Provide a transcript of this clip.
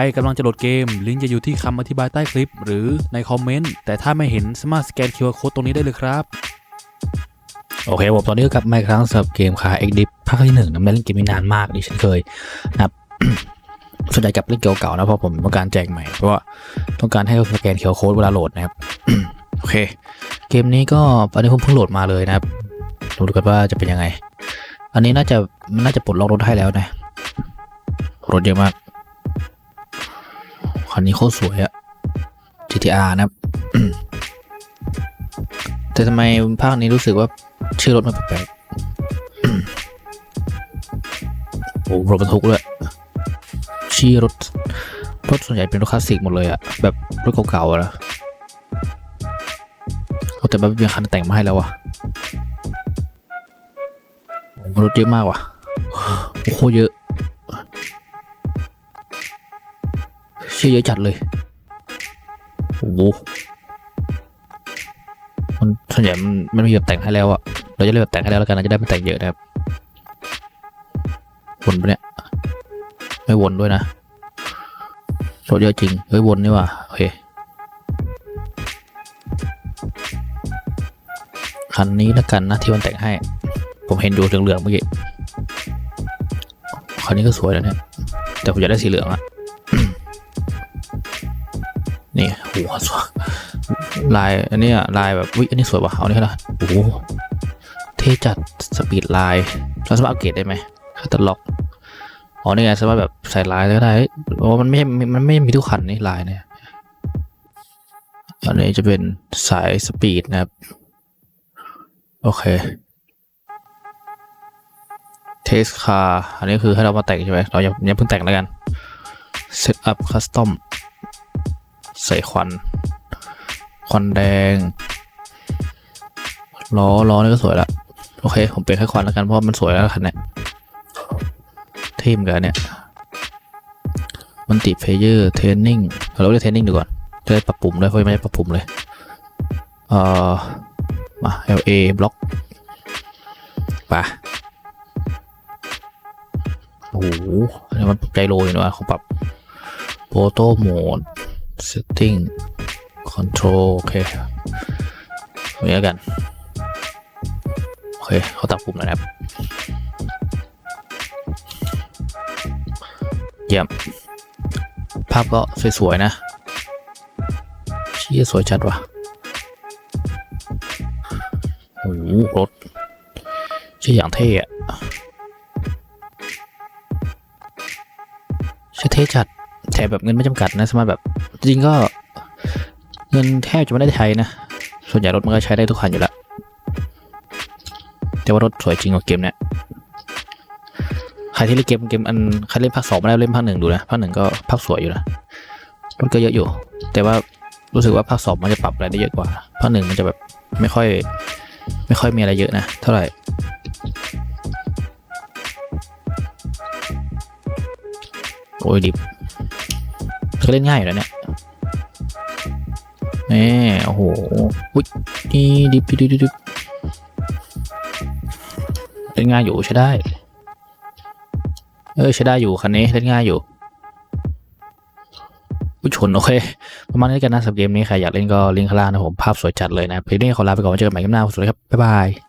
รกำลังจะโหลดเกม ลิงก์จะอยู่ที่คำอธิบายใต้คลิป หรือในคอมเมนต์ แต่ถ้าไม่เห็นสามารถสแกน QR Code ตรงนี้ได้เลยครับ โอเคผมตอนนี้ก็กลับมาอีกครั้งสำหรับเกมคาเอ็กดิฟภาคที่หนึ่งนะไม่ได้เล่นเกมนี้นานมากดิฉันเคยนะครับส่วนใหญ่กับเล่นเกมเก่าๆนะเพราะผมต้องการแจกใหม่ เพราะว่าต้องการให้สแกนเคียวโค้ดเวลาโหลดนะครับโอเค เกมนี้ก็ตอนนี้ผมเพิ่งโหลดมาเลยนะครับดูกันว่าจะเป็นยังไง อันนี้น่าจะน่าจะปลดล็อกรถให้แล้วนะรถเยอะมาก คันนี้โคตรสวยอะ GTR นะครับ แต่ทำไมภาคนี้รู้สึกว่าชื่อรถมันแปลกๆโอ้รถบรรทุกด้วยชื่อรถ รถส่วนใหญ่เป็นรถคลาสสิกหมดเลยอะแบบรถเก่าๆนะแต่แบบมีคันแต่งมาให้แล้ววะรถเยอะมากว่ะโอ้โหเยอะ เชื่อเยอะจัดเลย โอ้โหมันส่วนใหญ่มันมันมีแบบแต่งให้แล้วอะเราจะเลือกแบบแต่งให้แล้วแล้วกันนะจะได้ไม่แต่งเยอะนะครับ วนปะเนี่ย ไม่วนด้วยนะรถเยอะจริง เฮ้ยวนนี่ว่ะโอเค คันนี้แล้วกันนะที่มันแต่งให้ ผมเห็นดูเหลืองๆเมื่อกี้ คันนี้ก็สวยแล้วเนี่ย แต่ผมอยากได้สีเหลืองอะ หสวยลายอันนี้ลายแบบวิอันนี้สวยว่ะเอาอันนี้ละโอ้โหเท่จัดสปีดลายเราสามารถอัปเกรดได้ไหมคัตล็อกอ๋อนี่ไงสามารถแบบใส่ลายก็ได้เฮ้ยโอ้มันไม่มันไม่มีทุกคันนี่ลายเนี่ยอันนี้จะเป็นสายสปีดนะครับ โอเคเทสคาอันนี้คือให้เรามาแต่งใช่ไหมเรายังยังเพิ่งแต่งแล้วกัน Set up custom ใส่ควัน ควันแดง ล้อ ล้อนี่ก็สวยละ โอเค ผมเปลี่ยนแค่ควันแล้วกัน เพราะมันสวยแล้วคันนี้เทีมกันเนี่ย มันติเพเยอร์ เทรนนิ่ง เราเรียกเทรนนิ่งดูก่อนจะได้ปรับปรุงด้วยเพราะยังไม่ได้ปรับปรุงเลย เอ่อ มา LA บล็อกไปโอ้โหอันนี้มันปรับใจโลอยู่นะเขาปรับโ h โต้โหมด setting control โอเคเอาอย่างนี้แล้วกัน โอเค เขาตัดปุ่มแล้วนะครับเยี่ยม ภาพก็สวย ๆ นะชี่ยสวย จัด ว่ะโอ้รถชี่ยอย่าง เท่อะชี่ยเท่ จัด ถมแบบเงินไม่จำกัดนะสามารถแบบจริงก็เงินแทบจะไม่ได้ใช้นะ ส่วนใหญ่รถมันก็ใช้ได้ทุกคันอยู่ล้วแต่ว่ารถสวยจริงกว่าเกมเนี้ยใครที่เล่นเกมเกมอันใครเล่นภาคสองไม่ได้เล่นภาคหนึ่งดูนะภาคหนึ่งก็ภาคสวยอยู่นะรถก็เยอะอยู่ แต่ว่ารู้สึกว่าภาคสองมันจะปรับอะไรได้เยอะกว่าภาคหนึ่งมันจะแบบไม่ค่อย ไม่ค่อยมีอะไรเยอะนะเท่าไหร่โอ้ยดิบ เล่นง่ายอยู่แล้วเนี่ยนี่โอ้โหอุ้ยนี่ดิบดิบดิบเล่นง่ายอยู่ใช้ได้ เออใช้ได้อยู่คันนี้เล่นง่ายอยู่อุ้ยชนโอเค ประมาณนี้กันนะสำหรับเกมนี้ใครอยากเล่นก็ลิงก์ข้างล่างนะผม ภาพสวยจัดเลยนะเพลงนี้ขอลาไปก่อนเจอกันใหม่คลิปหน้าสวัสดีครับ บ๊ายบาย